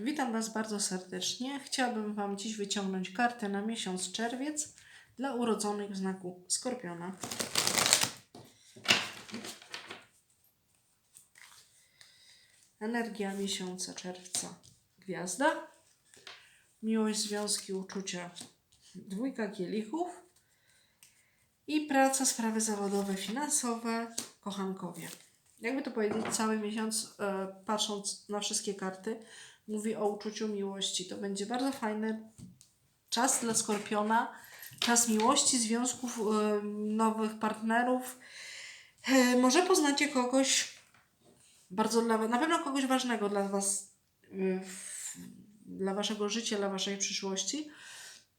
Witam Was bardzo serdecznie. Chciałabym Wam dziś wyciągnąć kartę na miesiąc czerwiec dla urodzonych w znaku Skorpiona. Energia miesiąca czerwca. Gwiazda. Miłość, związki, uczucia. Dwójka kielichów. I praca, sprawy zawodowe, finansowe, kochankowie. Jakby to powiedzieć, cały miesiąc, e, patrząc na wszystkie karty, mówi o uczuciu miłości. To będzie bardzo fajny czas dla Skorpiona, czas miłości, związków, e, nowych partnerów. E, może poznacie kogoś bardzo dla na pewno kogoś ważnego dla Was, w, dla Waszego życia, dla Waszej przyszłości.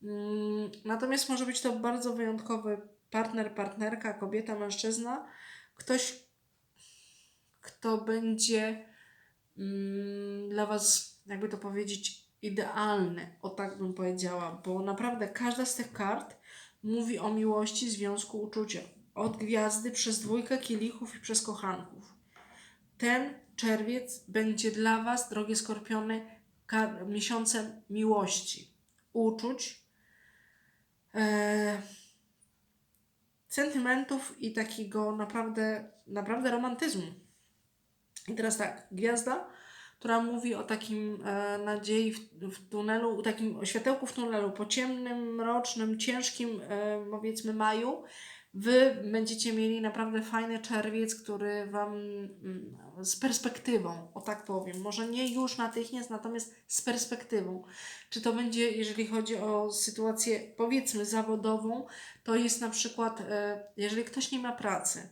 Mm, Natomiast może być to bardzo wyjątkowy partner, partnerka, kobieta, mężczyzna, ktoś, kto będzie mm, dla Was, jakby to powiedzieć, idealny, o tak bym powiedziała, bo naprawdę każda z tych kart mówi o miłości, związku, uczucia. Od gwiazdy przez dwójkę kielichów i przez kochanków. Ten czerwiec będzie dla Was, drogie skorpiony, miesiącem miłości, uczuć, e, sentymentów i takiego naprawdę, naprawdę romantyzmu. I teraz tak, gwiazda, która mówi o takim e, nadziei w, w tunelu, takim światełku w tunelu, po ciemnym, mrocznym, ciężkim, e, powiedzmy, maju, Wy będziecie mieli naprawdę fajny czerwiec, który Wam mm, z perspektywą, o tak powiem, może nie już natychmiast, natomiast z perspektywą. Czy to będzie, jeżeli chodzi o sytuację, powiedzmy, zawodową, to jest na przykład, e, jeżeli ktoś nie ma pracy,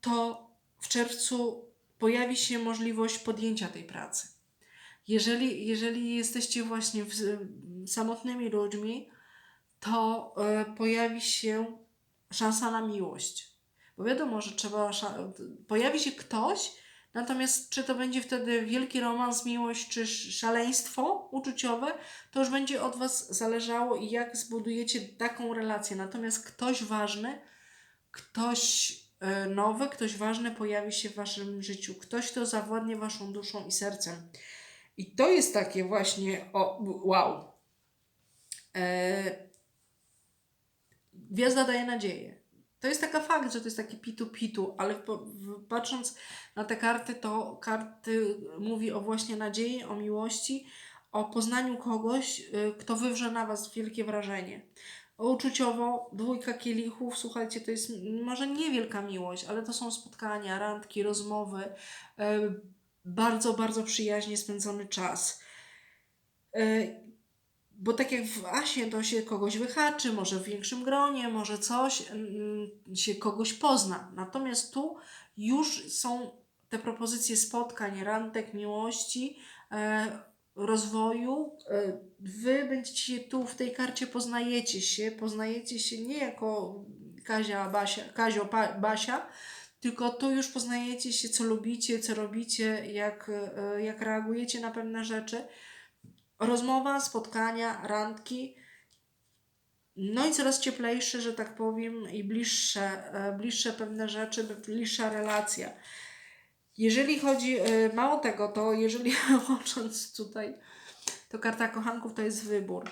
to w czerwcu pojawi się możliwość podjęcia tej pracy. Jeżeli, jeżeli jesteście właśnie w, samotnymi ludźmi, to e, pojawi się szansa na miłość. Bo wiadomo, że trzeba. Pojawi się ktoś, natomiast czy to będzie wtedy wielki romans, miłość, czy sz- szaleństwo uczuciowe, to już będzie od Was zależało i jak zbudujecie taką relację. Natomiast ktoś ważny, ktoś nowy, ktoś ważny pojawi się w Waszym życiu. Ktoś, kto zawładnie Waszą duszą i sercem. I to jest takie właśnie, o, wow. E, Gwiazda daje nadzieję. To jest taka fakt, że to jest takie pitu-pitu, ale w, patrząc na te karty, to karty mówi o właśnie nadziei, o miłości, o poznaniu kogoś, y, kto wywrze na Was wielkie wrażenie. Uczuciowo, dwójka kielichów, słuchajcie, to jest może niewielka miłość, ale to są spotkania, randki, rozmowy, y, bardzo, bardzo przyjaźnie spędzony czas. Y, bo tak jak w Asie to się kogoś wyhaczy, może w większym gronie, może coś, mm, się kogoś pozna. Natomiast tu już są te propozycje spotkań, randek, miłości, e, rozwoju. E, wy będziecie tu w tej karcie poznajecie się, poznajecie się nie jako Kazia, Basia, Kazio, pa, Basia, tylko tu już poznajecie się, co lubicie, co robicie, jak, e, jak reagujecie na pewne rzeczy rozmowa, spotkania, randki. No i coraz cieplejsze, że tak powiem, i bliższe, e, bliższe pewne rzeczy, bliższa relacja. Jeżeli chodzi, e, mało tego, to jeżeli łącząc tutaj, to karta kochanków to jest wybór.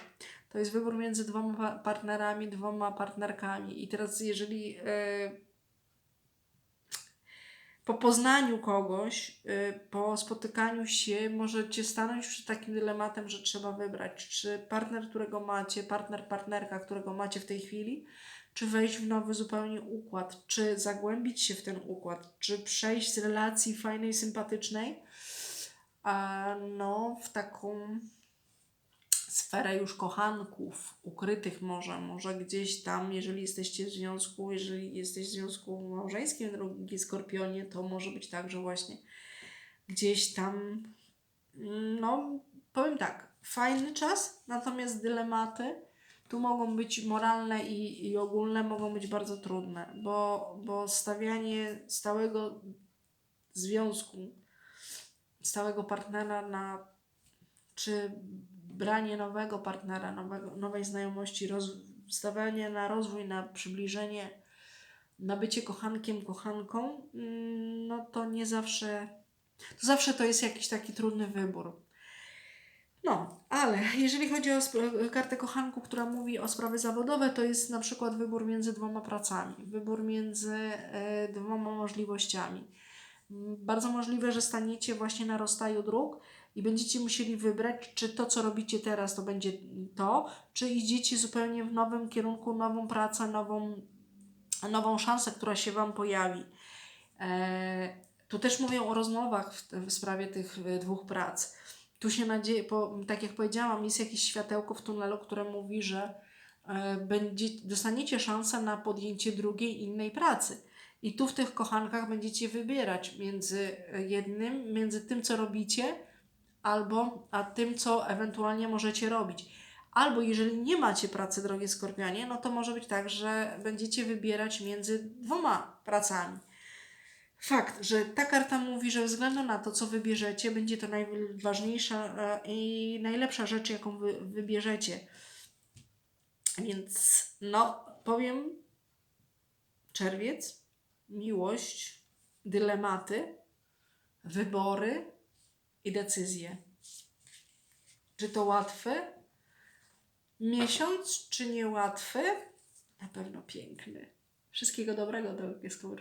To jest wybór między dwoma pa- partnerami, dwoma partnerkami. I teraz, jeżeli e, po poznaniu kogoś, y, po spotykaniu się, możecie stanąć przed takim dylematem, że trzeba wybrać, czy partner, którego macie, partner, partnerka, którego macie w tej chwili, czy wejść w nowy zupełnie układ, czy zagłębić się w ten układ, czy przejść z relacji fajnej, sympatycznej, a no w taką sferę już kochanków, ukrytych może, może gdzieś tam, jeżeli jesteście w związku, jeżeli jesteś w związku małżeńskim, drogi skorpionie, to może być tak, że właśnie gdzieś tam, no powiem tak, fajny czas, natomiast dylematy tu mogą być moralne i, i ogólne, mogą być bardzo trudne, bo, bo stawianie stałego związku, stałego partnera na czy branie nowego partnera, nowego, nowej znajomości, roz, stawianie na rozwój, na przybliżenie, na bycie kochankiem, kochanką, mm, no to nie zawsze To zawsze to jest jakiś taki trudny wybór. Ale jeżeli chodzi o sp- kartę kochanku, która mówi o sprawy zawodowe, to jest na przykład wybór między dwoma pracami, wybór między e, dwoma możliwościami. Mm, Bardzo możliwe, że staniecie właśnie na rozstaju dróg i będziecie musieli wybrać, czy to, co robicie teraz, to będzie to, czy idziecie zupełnie w nowym kierunku, nową pracę, nową, nową szansę, która się Wam pojawi. E, tu też mówią o rozmowach w, w sprawie tych e, dwóch prac. Tu się nadzieje, po, tak jak powiedziałam, jest jakieś światełko w tunelu, które mówi, że e, będzie, dostaniecie szansę na podjęcie drugiej, innej pracy. I tu w tych kochankach będziecie wybierać między jednym, między tym, co robicie, albo a tym, co ewentualnie możecie robić. Albo jeżeli nie macie pracy, drogie skorpianie, no to może być tak, że będziecie wybierać między dwoma pracami. Fakt, że ta karta mówi, że ze względu na to, co wybierzecie, będzie to najważniejsza e, i najlepsza rzecz, jaką wy wybierzecie. Więc, no, powiem, czerwiec, miłość, dylematy, wybory i decyzje. Czy to łatwy miesiąc, czy niełatwy? Na pewno piękny. Wszystkiego dobrego, drogie skóry.